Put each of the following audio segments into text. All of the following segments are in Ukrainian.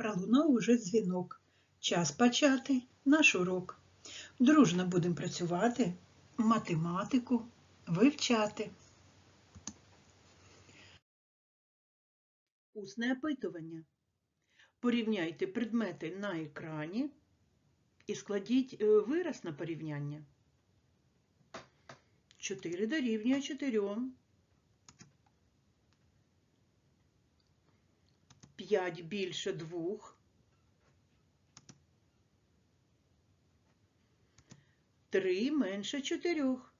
Пролунав уже дзвінок. Час почати наш урок. Дружно будемо працювати, математику вивчати. Усне опитування. Порівняйте предмети на екрані і складіть е, вираз на порівняння. 4 дорівнює 4. 5 більше 2. Три менше чотирьох.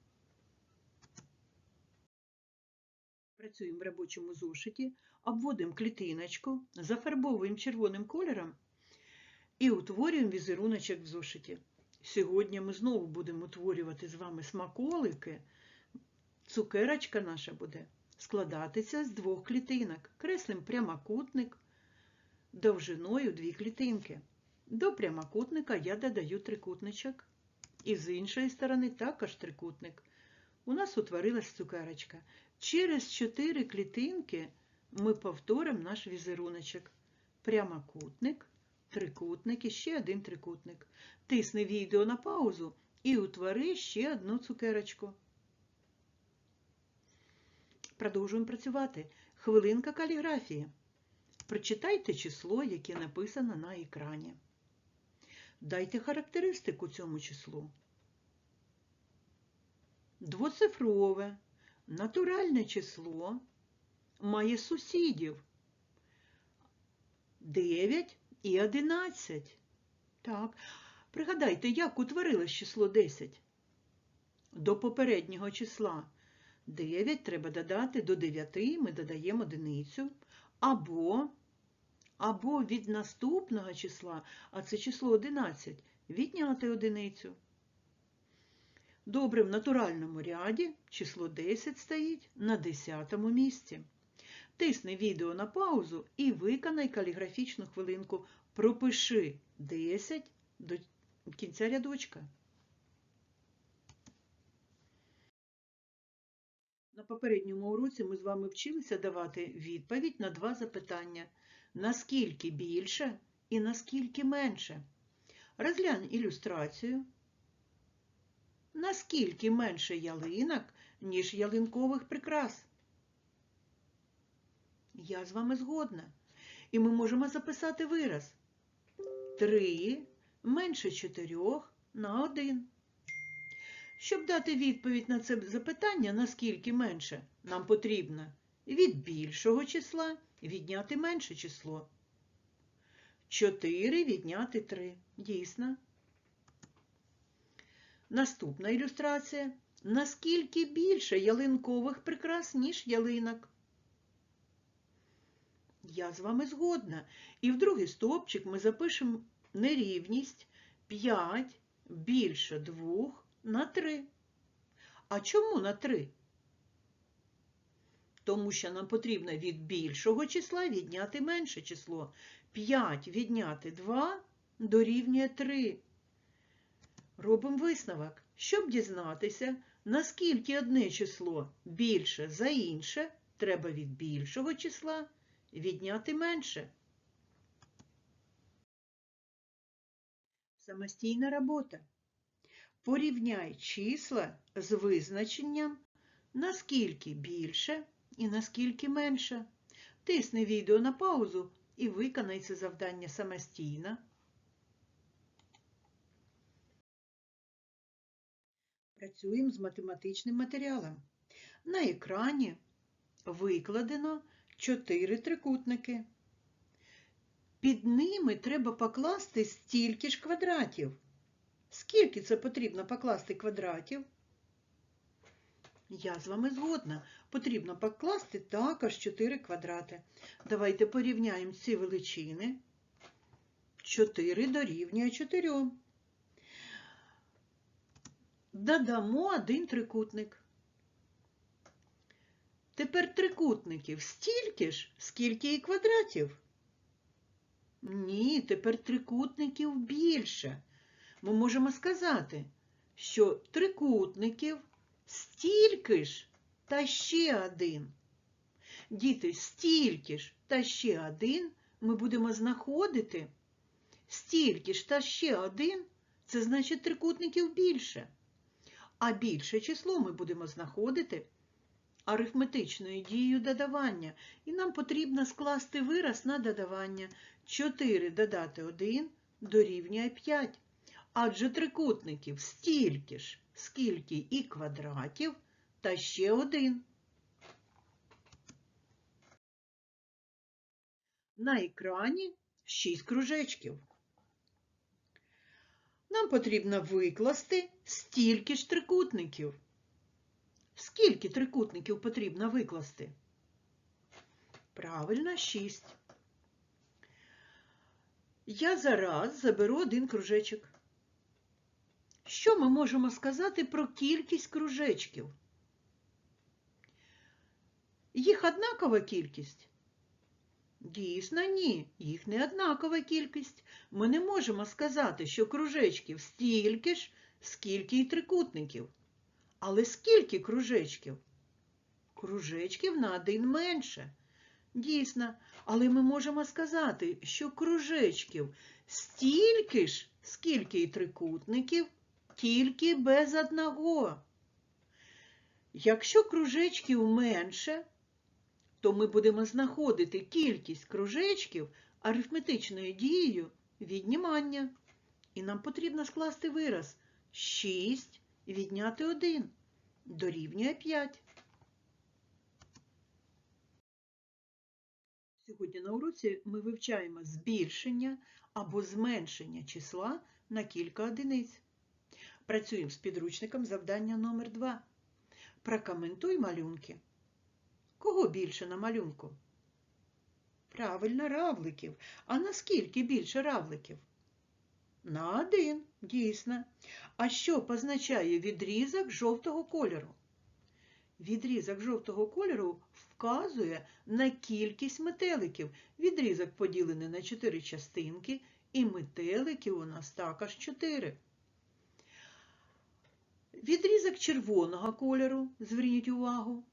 Працюємо в робочому зошиті, обводимо клітиночку, зафарбовуємо червоним кольором і утворюємо візеруночок в зошиті. Сьогодні ми знову будемо утворювати з вами смаколики. Цукерочка наша буде складатися з двох клітинок. Креслим прямокутник довжиною дві клітинки. До прямокутника я додаю трикутничок. І з іншої сторони також трикутник. У нас утворилась цукерочка. Через чотири клітинки ми повторимо наш візеруночок. Прямокутник, трикутник і ще один трикутник. Тисни відео на паузу і утвори ще одну цукерочку. Продовжуємо працювати. Хвилинка каліграфії. Прочитайте число, яке написано на екрані. Дайте характеристику цьому числу. Двоцифрове, натуральне число має сусідів 9 і 11. Так, пригадайте, як утворилось число 10? До попереднього числа 9 треба додати до 9, ми додаємо одиницю, або або від наступного числа, а це число 11, відняти одиницю. Добре, в натуральному ряді число 10 стоїть на 10 місці. Тисни відео на паузу і виконай каліграфічну хвилинку. Пропиши 10 до кінця рядочка. На попередньому уроці ми з вами вчилися давати відповідь на два запитання наскільки більше і наскільки менше. Розглянь ілюстрацію. Наскільки менше ялинок, ніж ялинкових прикрас? Я з вами згодна. І ми можемо записати вираз. 3 менше 4 на 1. Щоб дати відповідь на це запитання, наскільки менше, нам потрібно від більшого числа відняти менше число. 4 відняти 3. Дійсно. Наступна ілюстрація. Наскільки більше ялинкових прикрас, ніж ялинок? Я з вами згодна. І в другий стовпчик ми запишемо нерівність 5 більше 2 на 3. А чому на 3? Тому що нам потрібно від більшого числа відняти менше число. 5 відняти 2 дорівнює 3. Робимо висновок. Щоб дізнатися, наскільки одне число більше за інше, треба від більшого числа відняти менше. Самостійна робота. Порівняй числа з визначенням, наскільки більше і наскільки менше. Тисни відео на паузу і виконай це завдання самостійно. Працюємо з математичним матеріалом. На екрані викладено 4 трикутники. Під ними треба покласти стільки ж квадратів. Скільки це потрібно покласти квадратів? Я з вами згодна. Потрібно покласти також 4 квадрати. Давайте порівняємо ці величини. 4 дорівнює 4. Додамо один трикутник. Тепер трикутників стільки ж, скільки і квадратів. Ні, тепер трикутників більше. Ми можемо сказати, що трикутників стільки ж та ще один. Діти, стільки ж та ще один ми будемо знаходити стільки ж та ще один, це значить трикутників більше. А більше число ми будемо знаходити арифметичною дією додавання. І нам потрібно скласти вираз на додавання. 4 додати 1 дорівнює 5. Адже трикутників стільки ж, скільки і квадратів, та ще один. На екрані 6 кружечків. Нам потрібно викласти стільки ж трикутників. Скільки трикутників потрібно викласти? Правильно, 6. Я зараз заберу один кружечок. Що ми можемо сказати про кількість кружечків? Їх однакова кількість? Дійсно, ні, їх не однакова кількість. Ми не можемо сказати, що кружечків стільки ж, скільки і трикутників. Але скільки кружечків? Кружечків на один менше. Дійсно, але ми можемо сказати, що кружечків стільки ж, скільки і трикутників, тільки без одного. Якщо кружечків менше, то ми будемо знаходити кількість кружечків арифметичною дією віднімання. І нам потрібно скласти вираз 6 відняти 1 дорівнює 5. Сьогодні на уроці ми вивчаємо збільшення або зменшення числа на кілька одиниць. Працюємо з підручником завдання номер 2 Прокоментуй малюнки. Кого більше на малюнку? Правильно, равликів. А наскільки більше равликів? На один, дійсно. А що позначає відрізок жовтого кольору? Відрізок жовтого кольору вказує на кількість метеликів. Відрізок поділений на чотири частинки, і метеликів у нас також чотири. Відрізок червоного кольору, зверніть увагу,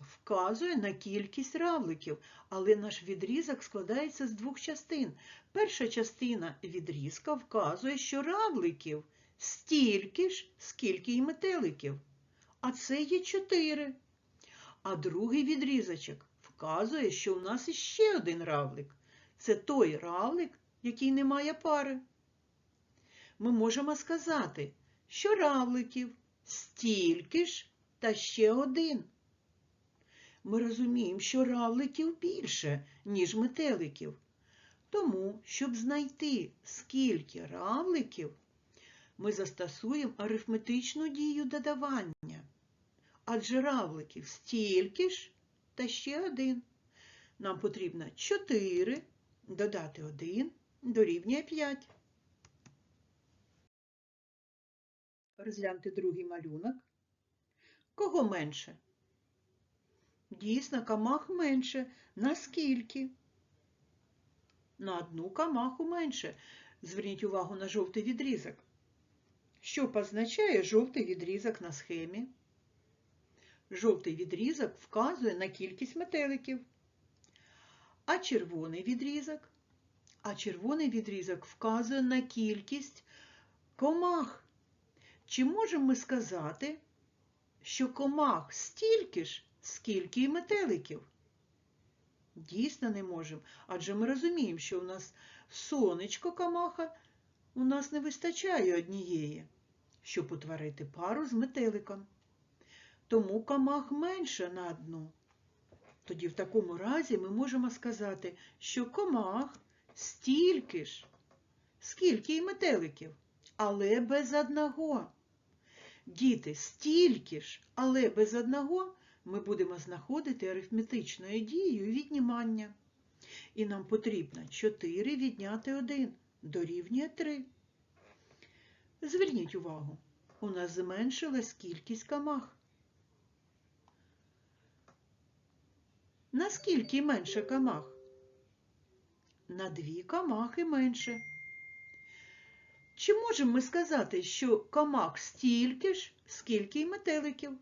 вказує на кількість равликів, але наш відрізок складається з двох частин. Перша частина відрізка вказує, що равликів стільки ж, скільки й метеликів. А це є 4. А другий відрізочок вказує, що у нас іще один равлик. Це той равлик, який не має пари. Ми можемо сказати, що равликів стільки ж та ще один. Ми розуміємо, що равликів більше, ніж метеликів. Тому, щоб знайти, скільки равликів, ми застосуємо арифметичну дію додавання. Адже равликів стільки ж та ще один. Нам потрібно 4 додати 1 дорівнює 5. Розгляньте другий малюнок. Кого менше? Дійсно, камах менше. Наскільки? На одну камаху менше. Зверніть увагу на жовтий відрізок. Що позначає жовтий відрізок на схемі? Жовтий відрізок вказує на кількість метеликів. А червоний відрізок? А червоний відрізок вказує на кількість комах. Чи можемо ми сказати, що комах стільки ж, скільки і метеликів? Дійсно не можемо, адже ми розуміємо, що у нас сонечко камаха у нас не вистачає однієї, щоб утворити пару з метеликом. Тому камах менше на одну. Тоді в такому разі ми можемо сказати, що комах стільки ж, скільки і метеликів, але без одного. Діти, стільки ж, але без одного ми будемо знаходити арифметичною дією віднімання. І нам потрібно 4 відняти 1 дорівнює 3. Зверніть увагу, у нас зменшилась кількість камах. Наскільки менше камах? На дві камахи менше. Чи можемо ми сказати, що камах стільки ж, скільки й метеликів?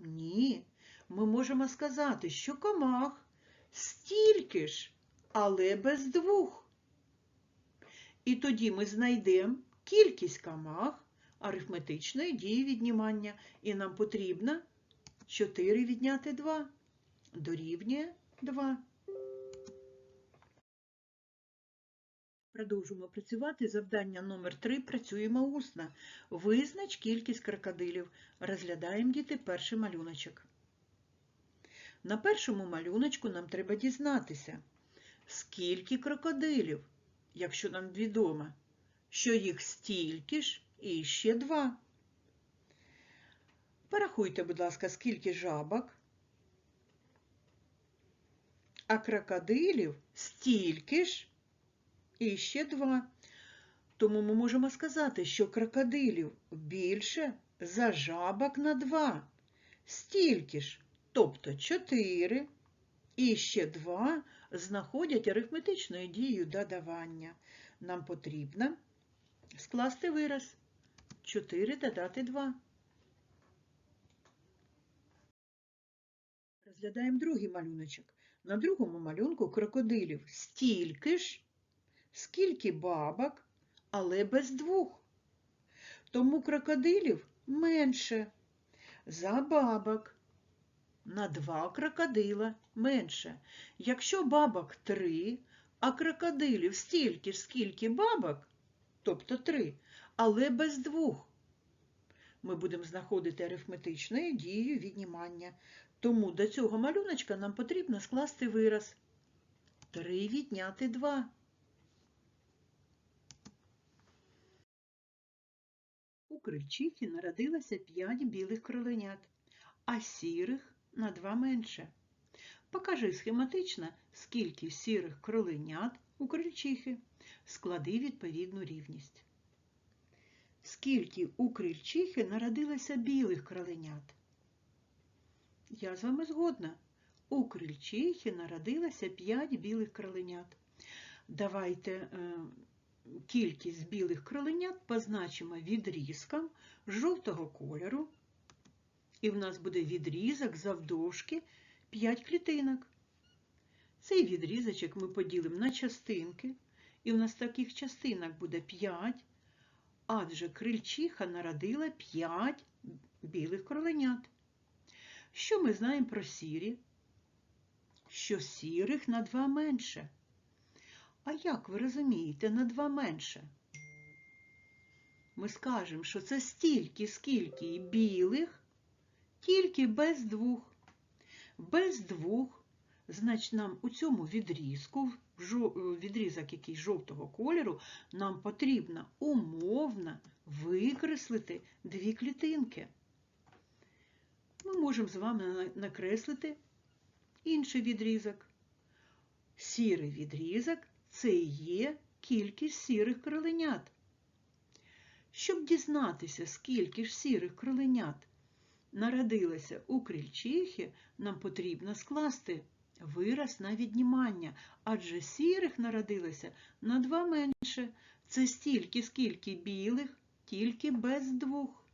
Ні, ми можемо сказати, що комах стільки ж, але без двох. І тоді ми знайдемо кількість камах арифметичної дії віднімання. І нам потрібно 4 відняти 2. Дорівнює 2. Продовжуємо працювати. Завдання номер 3 Працюємо усно. Визнач кількість крокодилів. Розглядаємо діти перший малюночок. На першому малюночку нам треба дізнатися, скільки крокодилів, якщо нам відомо, що їх стільки ж і ще два. Порахуйте, будь ласка, скільки жабок, а крокодилів стільки ж і ще два. Тому ми можемо сказати, що крокодилів більше за жабок на два. Стільки ж, тобто 4 і ще 2 знаходять арифметичною дією додавання. Нам потрібно скласти вираз 4 додати 2. Розглядаємо другий малюночок. На другому малюнку крокодилів стільки ж, скільки бабок, але без двох. Тому крокодилів менше за бабок. На два крокодила менше. Якщо бабок три, а крокодилів стільки ж, скільки бабок, тобто три, але без двох, ми будемо знаходити арифметичною дією віднімання. Тому до цього малюночка нам потрібно скласти вираз. 3 відняти 2. У крильчихі народилося 5 білих кроленят, а сірих на 2 менше. Покажи схематично, скільки сірих кроленят у крильчихи. Склади відповідну рівність. Скільки у крильчихи народилося білих кроленят? Я з вами згодна. У крильчихи народилося 5 білих кроленят. Давайте е, кількість білих кроленят позначимо відрізком жовтого кольору. І в нас буде відрізок завдовжки 5 клітинок. Цей відрізочок ми поділимо на частинки. І в нас таких частинок буде 5, адже крильчиха народила 5 білих кроленят. Що ми знаємо про сірі? Що сірих на 2 менше. А як ви розумієте, на 2 менше? Ми скажемо, що це стільки, скільки і білих, тільки без двох. Без двох, значить, нам у цьому відрізку, відрізок який жовтого кольору, нам потрібно умовно викреслити дві клітинки. Ми можемо з вами накреслити інший відрізок. Сірий відрізок це і є кількість сірих кроленят. Щоб дізнатися, скільки ж сірих кроленят народилося у крильчихи, нам потрібно скласти вираз на віднімання, адже сірих народилося на два менше. Це стільки, скільки білих, тільки без двох.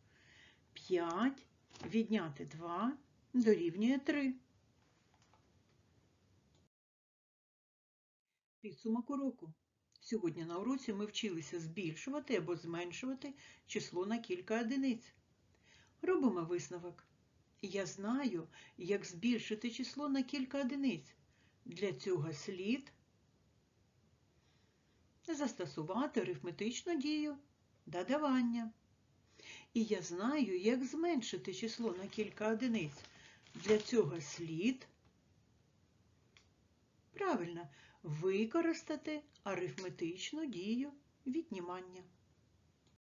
П'ять відняти два дорівнює три. Підсумок уроку. Сьогодні на уроці ми вчилися збільшувати або зменшувати число на кілька одиниць. Робимо висновок. Я знаю, як збільшити число на кілька одиниць. Для цього слід застосувати арифметичну дію додавання. І я знаю, як зменшити число на кілька одиниць. Для цього слід правильно використати арифметичну дію віднімання.